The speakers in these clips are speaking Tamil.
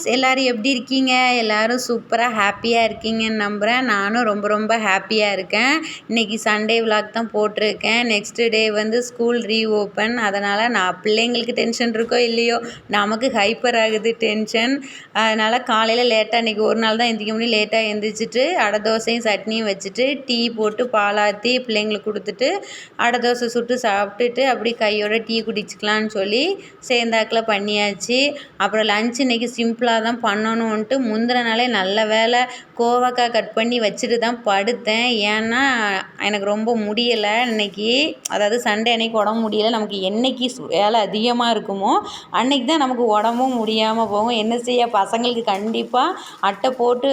ஃப்ரெண்ட்ஸ் எல்லோரும் எப்படி இருக்கீங்க? எல்லோரும் சூப்பராக ஹாப்பியாக இருக்கீங்கன்னு நம்புகிறேன் நானும் ரொம்ப ரொம்ப ஹாப்பியாக இருக்கேன். இன்றைக்கி சண்டே விலாக் தான் போட்டிருக்கேன். நெக்ஸ்ட்டு டே வந்து ஸ்கூல் ரீஓப்பன் அதனால் நான் பிள்ளைங்களுக்கு டென்ஷன் இருக்கோ இல்லையோ நமக்கு ஹைப்பர் ஆகுது டென்ஷன் அதனால் காலையில் லேட்டாக இன்றைக்கி ஒரு நாள் தான் எந்திரிக்க முடியும். லேட்டாக எழுந்திரிச்சிட்டு அடை தோசையும் சட்னியும் வச்சுட்டு டீ போட்டு பாலாற்றி பிள்ளைங்களுக்கு கொடுத்துட்டு அடை தோசை சுட்டு சாப்பிட்டுட்டு அப்படி கையோட டீ குடிச்சிக்கலான்னு சொல்லி சேர்ந்தாக்கில் பண்ணியாச்சு. அப்புறம் லன்ச் இன்றைக்கி சிம்பிளாக தான் பண்ணணுன்ட்டு முந்தின நாளே நல்ல வேலை கோவக்காய் கட் பண்ணி வச்சுட்டு தான் படுத்தேன். ஏன்னா எனக்கு ரொம்ப முடியலை. இன்றைக்கி அதாவது சண்டே அன்றைக்கி உடம்பு முடியலை. நமக்கு என்னைக்கு வேலை அதிகமாக இருக்குமோ அன்றைக்கி தான் நமக்கு உடம்பும் முடியாமல் போகும். என்ன செய்ய? பசங்களுக்கு கண்டிப்பாக அட்டை போட்டு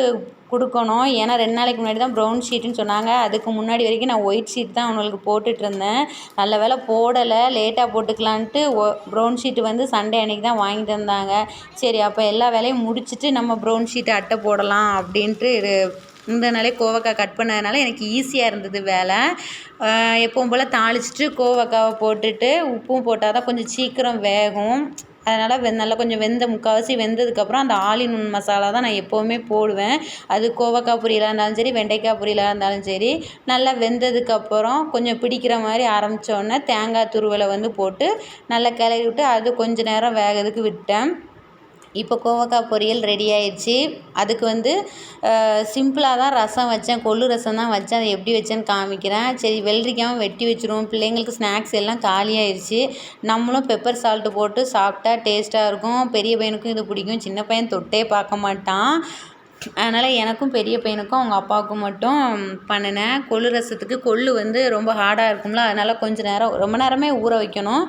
கொடுக்கணும். ஏன்னா ரெண்டு நாளைக்கு முன்னாடி தான் ப்ரௌன் ஷீட்டுன்னு சொன்னாங்க. அதுக்கு முன்னாடி வரைக்கும் நான் ஒயிட் ஷீட் தான் அவங்களுக்கு போட்டுட்ருந்தேன் நல்ல வேலை போடலை. லேட்டாக போட்டுக்கலான்ட்டு ஒ ப்ரௌன் ஷீட்டு வந்து சண்டே அன்றைக்கி தான் வாங்கி தந்தாங்க சரி அப்போ எல்லா வேலையும் முடிச்சுட்டு நம்ம ப்ரௌன் ஷீட்டை அட்டை போடலாம் அப்படின்ட்டு இது இந்த நாளே கோவக்காய் கட் பண்ணதுனால எனக்கு ஈஸியாக இருந்தது வேலை. எப்பவும் போல் தாளிச்சிட்டு கோவக்காவை போட்டுட்டு உப்பும் போட்டால் தான் கொஞ்சம் சீக்கிரம் வேகும். அதனால் வெ நல்லா கொஞ்சம் வெந்த முக்கால்வாசி வெந்ததுக்கப்புறம் அந்த ஆலின் மசாலா தான் நான் எப்போவுமே போடுவேன். அது கோவக்காய் பொரியலாக இருந்தாலும் சரி வெண்டைக்காய் பொரியலாக இருந்தாலும் சரி நல்லா வெந்ததுக்கப்புறம் கொஞ்சம் பிடிக்கிற மாதிரி ஆரம்பித்தோன்னே தேங்காய் துருவலை வந்து போட்டு நல்லா கிளறி விட்டு அது கொஞ்சம் நேரம் வேகிறதுக்கு விட்டேன். இப்போ கோவக்காய் பொரியல் ரெடி ஆயிடுச்சு. அதுக்கு வந்து சிம்பிளாக தான் ரசம் வச்சேன். கொள்ளு ரசம் தான் வச்சேன். அதை எப்படி வச்சேன்னு காமிக்கிறேன். சரி வெள்ளரிக்காயும் வெட்டி வச்சுருவோம். பிள்ளைங்களுக்கு ஸ்நாக்ஸ் எல்லாம் காலியாயிடுச்சு நம்மளும் பெப்பர் சால்ட்டு போட்டு சாப்பிட்டா டேஸ்ட்டாக இருக்கும். பெரிய பையனுக்கும் இது பிடிக்கும். சின்ன பையன் தொட்டே பார்க்க மாட்டான். அதனால் எனக்கும் பெரிய பையனுக்கும் அவங்க அப்பாவுக்கும் மட்டும் பண்ணினேன் கொள்ளு ரசத்துக்கு கொள்ளு வந்து ரொம்ப ஹார்டாக இருக்கும்ல. அதனால் கொஞ்சம் நேரம் ரொம்ப நேரமே ஊற வைக்கணும்.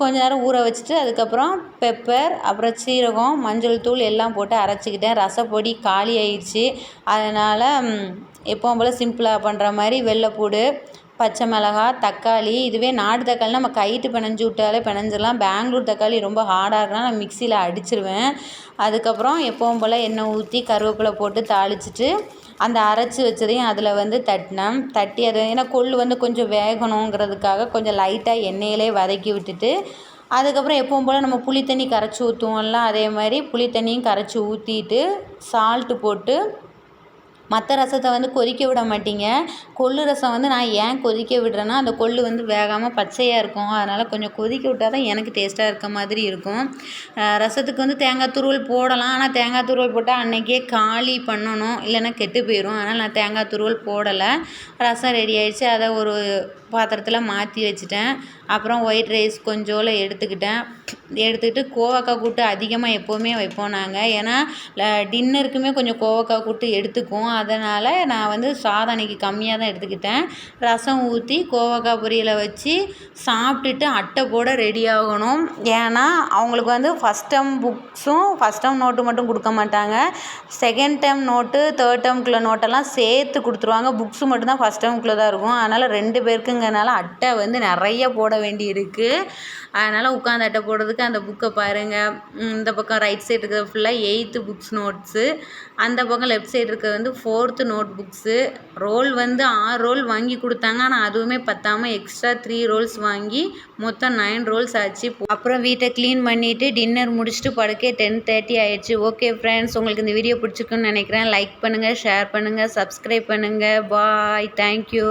கொஞ்சம் நேரம் ஊற வச்சுட்டு அதுக்கப்புறம் பெப்பர் அப்புறம் சீரகம் மஞ்சள் தூள் எல்லாம் போட்டு அரைச்சிக்கிட்டேன். ரசப்பொடி காலி ஆயிடுச்சு. அதனால் எப்போவும் போல் சிம்பிளாக பண்ணுற மாதிரி வெள்ளைப்பூடு பச்சை மிளகா தக்காளி இதுவே நாட்டு தக்காளி நம்ம கைட்டு பினஞ்சி விட்டாலே பினஞ்சிடலாம் பெங்களூர் தக்காளி ரொம்ப ஹார்டாக இருக்குன்னா நான் மிக்சியில் அடிச்சிருவேன். அதுக்கப்புறம் எப்பவும் போல் எண்ணெய் ஊற்றி கருவேப்பிலை போட்டு தாளிச்சிட்டு அந்த அரைச்சி வச்சதையும் அதில் வந்து தட்டினேன். தட்டி அதை ஏன்னா கொள்ளு வந்து கொஞ்சம் வேகணுங்கிறதுக்காக கொஞ்சம் லைட்டாக எண்ணெயிலே வதக்கி விட்டுட்டு அதுக்கப்புறம் எப்பவும் போல் நம்ம புளி தண்ணி கரைச்சி ஊற்றுவோம்ல அதே மாதிரி புளி தண்ணியும் கரைச்சி ஊற்றிட்டு சால்ட்டு போட்டு மற்ற ரசத்தை வந்து கொதிக்க விட மாட்டீங்க. கொள்ளு ரசம் வந்து நான் ஏன் கொதிக்க விடுறேன்னா அந்த கொள்ளு வந்து வேகாமல் பச்சையாக இருக்கும். அதனால் கொஞ்சம் கொதிக்க விட்டால் தான் எனக்கு டேஸ்ட்டாக இருக்க மாதிரி இருக்கும். ரசத்துக்கு வந்து தேங்காய் துருவல் போடலாம். ஆனால் தேங்காய் துருவல் போட்டால் அன்றைக்கே காலி பண்ணணும். இல்லைன்னா கெட்டு போயிடும் அதனால் நான் தேங்காய் துருவல் போடலை. ரசம் ரெடி ஆகிடுச்சு அதை ஒரு பாத்திரத்தில் மாற்றி வச்சுட்டேன். அப்புறம் ஒயிட் ரைஸ் கொஞ்சோல எடுத்துக்கிட்டேன். எடுத்துக்கிட்டு கோவக்காய் கூட்டு அதிகமாக எப்போவுமே வைப்போம் நாங்கள் ஏன்னா டின்னருக்குமே கொஞ்சம் கோவக்காய் கூட்டு எடுத்துக்குவோம். அதனால் நான் வந்து சாதம் அன்றைக்கி கம்மியாக தான் எடுத்துக்கிட்டேன். ரசம் ஊற்றி கோவக்காய் பொரியலை வச்சு சாப்பிட்டுட்டு அட்டை போட ரெடி ஆகணும். ஏன்னா அவங்களுக்கு வந்து ஃபஸ்ட் டேர்ம் புக்ஸும் ஃபஸ்ட் டேர்ம் நோட்டு மட்டும் கொடுக்க மாட்டாங்க. செகண்ட் டேர்ம் நோட்டு தேர்ட் டேர்ம்குள்ள நோட்டெல்லாம் சேர்த்து கொடுத்துருவாங்க. புக்ஸு மட்டும்தான் ஃபஸ்ட் டேர்ம்குள்ளே தான் இருக்கும். அதனால் ரெண்டு பேருக்குங்கிறனால அட்டை வந்து நிறைய போட வேண்டி இருக்குது அதனால் உட்காந்து அட்டை போடுறதுக்கு அந்த புக்கை பாருங்கள் இந்த பக்கம் ரைட் சைடு இருக்கிறது ஃபுல்லாக எயித்து புக்ஸ் நோட்ஸு அந்த பக்கம் லெஃப்ட் சைடு இருக்கிறது வந்து ஃபோ ஃபோர்த்து நோட் புக்ஸு ரோல் வந்து ஆறு ரோல் வாங்கி கொடுத்தாங்க. ஆனால் அதுவுமே பத்தாமல் எக்ஸ்ட்ரா த்ரீ ரோல்ஸ் வாங்கி மொத்தம் நைன் ரோல்ஸ் ஆச்சு. அப்புறம் வீட்டை க்ளீன் பண்ணிவிட்டு டின்னர் முடிச்சுட்டு படுக்கே டென் தேர்ட்டி ஆயிடுச்சு. ஓகே ஃப்ரெண்ட்ஸ் உங்களுக்கு இந்த வீடியோ பிடிச்சிருக்குன்னு நினைக்கிறேன். லைக் பண்ணுங்கள் ஷேர் பண்ணுங்கள் சப்ஸ்கிரைப் பண்ணுங்கள் பாய். தேங்க்யூ.